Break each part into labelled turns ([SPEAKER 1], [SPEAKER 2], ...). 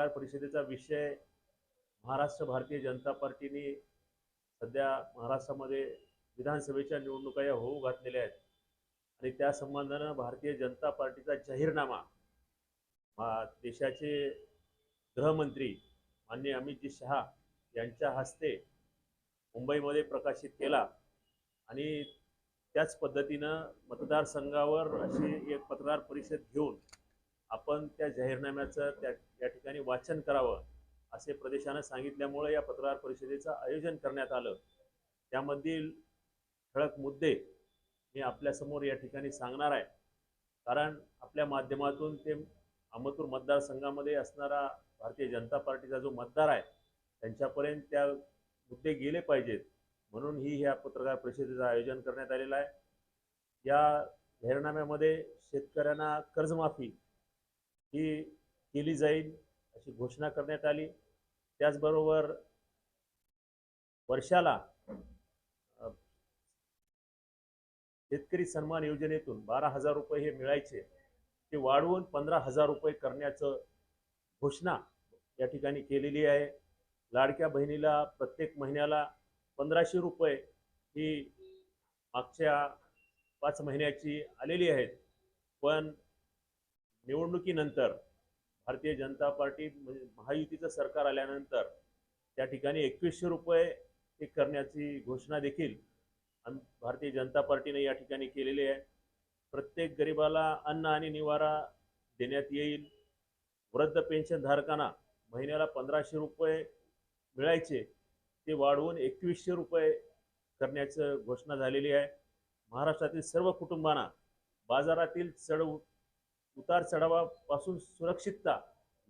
[SPEAKER 1] पत्रकार परिषदेचा विषय महाराष्ट्र भारतीय जनता पार्टीने सध्या महाराष्ट्रामध्ये विधानसभेच्या निवडणुका या होऊ घातलेल्या आहेत. आणि त्या संबंधानं भारतीय जनता पार्टीचा जाहीरनामा देशाचे गृहमंत्री माननीय अमितजी शहा यांच्या हस्ते मुंबईमध्ये प्रकाशित केला. आणि त्याच पद्धतीनं मतदारसंघावर अशी एक पत्रकार परिषद घेऊन आपण त्या जाहीरनाम्याचं त्या या ठिकाणी वाचन करावं असे प्रदेशानं सांगितल्यामुळे या पत्रकार परिषदेचं आयोजन करण्यात आलं. त्यामधील ठळक मुद्दे मी आपल्यासमोर या ठिकाणी सांगणार आहे. कारण आपल्या माध्यमातून ते अमतूर मतदारसंघामध्ये असणारा भारतीय जनता पार्टीचा जो मतदार आहे त्यांच्यापर्यंत त्या मुद्दे गेले पाहिजेत. म्हणून ही ह्या पत्रकार परिषदेचं आयोजन करण्यात आलेलं आहे. या जाहीरनाम्यामध्ये शेतकऱ्यांना कर्जमाफी ही केली जाईल अशी घोषणा करण्यात आली. त्याचबरोबर वर्षाला शेतकरी सन्मान योजनेतून बारा हजार रुपये हे मिळायचे. ते वाढवून पंधरा हजार रुपये करण्याचं घोषणा या ठिकाणी केलेली आहे. लाडक्या बहिणीला प्रत्येक महिन्याला पंधराशे रुपये ही मागच्या पाच महिन्याची आलेली आहेत. पण निवडणुकीनंतर भारतीय जनता पार्टी म्हणजे महायुतीचं सरकार आल्यानंतर त्या ठिकाणी एकवीसशे रुपये हे करण्याची घोषणा देखील आम- भारतीय जनता पार्टीने या ठिकाणी केलेली आहे. प्रत्येक गरिबाला अन्न आणि निवारा देण्यात येईल. वृद्ध पेन्शन धारकांना महिन्याला पंधराशे रुपये मिळायचे ते वाढवून एकवीसशे रुपये करण्याचं घोषणा झालेली आहे. महाराष्ट्रातील सर्व कुटुंबांना बाजारातील चढ उतार चढावापासून सुरक्षितता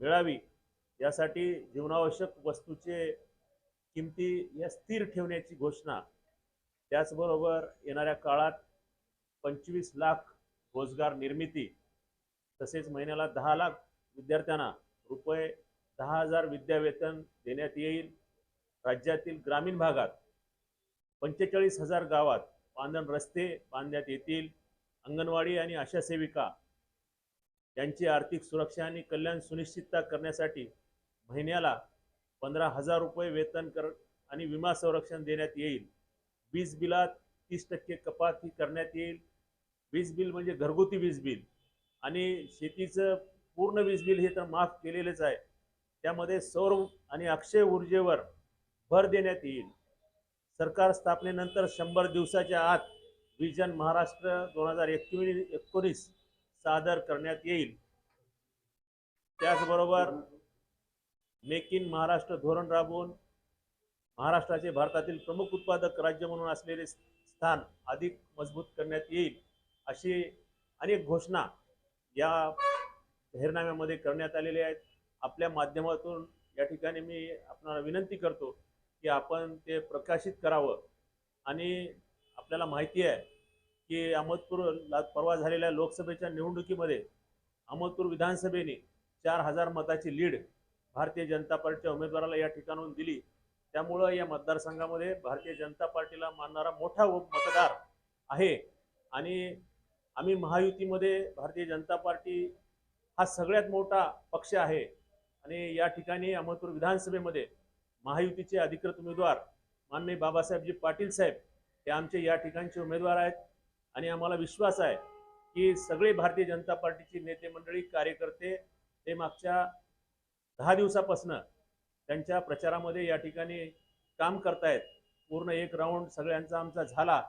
[SPEAKER 1] मिळावी यासाठी जीवनावश्यक वस्तूचे किमती या स्थिर ठेवण्याची घोषणा. त्याचबरोबर येणाऱ्या काळात पंचवीस लाख रोजगार निर्मिती तसेच महिन्याला दहा लाख विद्यार्थ्यांना रुपये दहा हजार विद्यावेतन देण्यात येईल. राज्यातील ग्रामीण भागात पंचेचाळीस हजार गावात पांदण रस्ते बांधण्यात येतील. अंगणवाडी आणि आशा सेविका त्यांची आर्थिक सुरक्षा आणि कल्याण सुनिश्चितता करण्यासाठी महिन्याला पंधरा हजार रुपये वेतन कर आणि विमा संरक्षण देण्यात येईल. वीज बिलात तीस टक्के कपात ही करण्यात येईल. वीज बिल म्हणजे घरगुती वीज बिल आणि शेतीचं पूर्ण वीज बिल हे तर माफ केलेलेच आहे. त्यामध्ये सौर आणि अक्षय ऊर्जेवर भर देण्यात येईल. सरकार स्थापनेनंतर शंभर दिवसाच्या आत विजन महाराष्ट्र दोन हजार एकवीस एकोणीस सादर करण्यात येईल. त्याचबरोबर मेक इन महाराष्ट्र धोरण राबवून महाराष्ट्राचे भारतातील प्रमुख उत्पादक राज्य म्हणून असलेले स्थान अधिक मजबूत करण्यात येईल अशी अनेक घोषणा या जाहीरनाम्यामध्ये करण्यात आलेल्या आहेत. आपल्या माध्यमातून या ठिकाणी मी आपणाला विनंती करतो की आपण ते प्रकाशित करावं आणि आपल्याला माहिती आहे की अहमदपूर ला परवा झालेल्या लोकसभेच्या निवडणुकीमध्ये अहमदपूर विधानसभेने चार हजार मताची लीड भारतीय जनता पार्टीच्या उमेदवाराला या ठिकाणून दिली. त्यामुळं या मतदारसंघामध्ये भारतीय जनता पार्टीला मानणारा मोठा व- मतदार आहे. आणि आम्ही महायुतीमध्ये भारतीय जनता पार्टी हा सगळ्यात मोठा पक्ष आहे. आणि या ठिकाणी अहमदपूर विधानसभेमध्ये महायुतीचे अधिकृत उमेदवार माननीय बाबासाहेबजी पाटील साहेब हे आमचे या ठिकाणचे उमेदवार आहेत. आणि आम्हाला विश्वास आहे की सगळे भारतीय जनता पार्टीची नेते मंडळी कार्यकर्ते ते मागच्या दहा दिवसापासनं त्यांच्या प्रचारामध्ये या ठिकाणी काम करतायत. पूर्ण एक राऊंड सगळ्यांचा आमचा झाला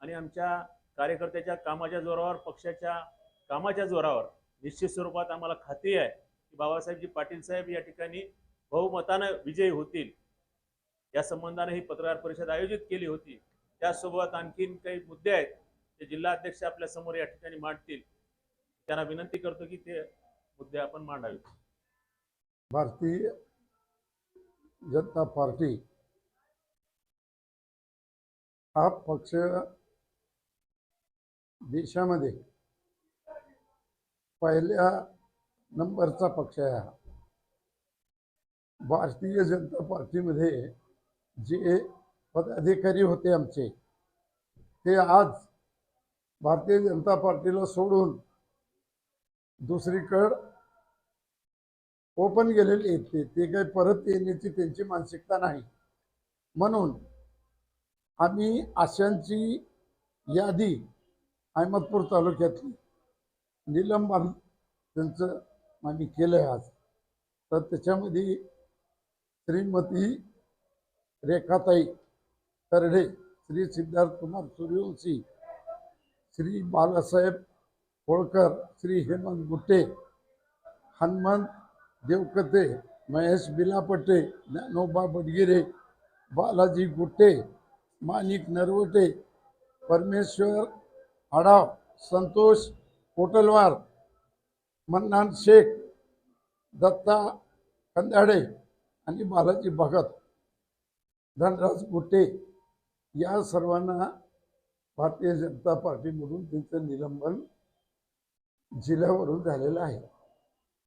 [SPEAKER 1] आणि आमच्या कार्यकर्त्याच्या कामाच्या जोरावर पक्षाच्या कामाच्या जोरावर निश्चित स्वरूपात आम्हाला खात्री आहे की बाबासाहेबजी पाटील साहेब या ठिकाणी बहुमतानं विजयी होतील. या संबंधाने ही पत्रकार परिषद आयोजित केली होती. त्यासोबत आणखीन काही मुद्दे आहेत ते जिल्हाध्यक्ष आपल्यासमोर या ठिकाणी मांडतील त्यांना विनंती करतो की ते मुद्दे आपण मांडावे
[SPEAKER 2] भारतीय जनता पार्टी हा पक्ष देशामध्ये पहिल्या नंबरचा पक्ष आहे हा. भारतीय जनता पार्टीमध्ये जे पदाधिकारी होते आमचे ते आज भारतीय जनता पार्टीला सोडून दुसरीकडं ओपन गेलेले आहेत ते. ते काही परत येण्याची त्यांची मानसिकता नाही. म्हणून आम्ही आशांची यादी अहमदपूर तालुक्यातली निलंबन त्यांचं आम्ही केलं आहे आज. तर त्याच्यामध्ये श्रीमती रेखाताई तरडे श्री सिद्धार्थ कुमार सूर्यवंशी श्री बालासाहेब होळकर श्री हेमंत गुट्टे हनुमंत देवकते महेश बिलापट्टे ज्ञानोबा बडगिरे बालाजी गुट्टे माणिक नरवटे परमेश्वर आडाव संतोष कोटलवार मन्नान शेख दत्ता कंदाडे आणि बालाजी भगत धनराज गुट्टे. या सर्वांना भारतीय जनता पार्टीमधून त्यांचं निलंबन जिल्ह्यावरून झालेलं आहे.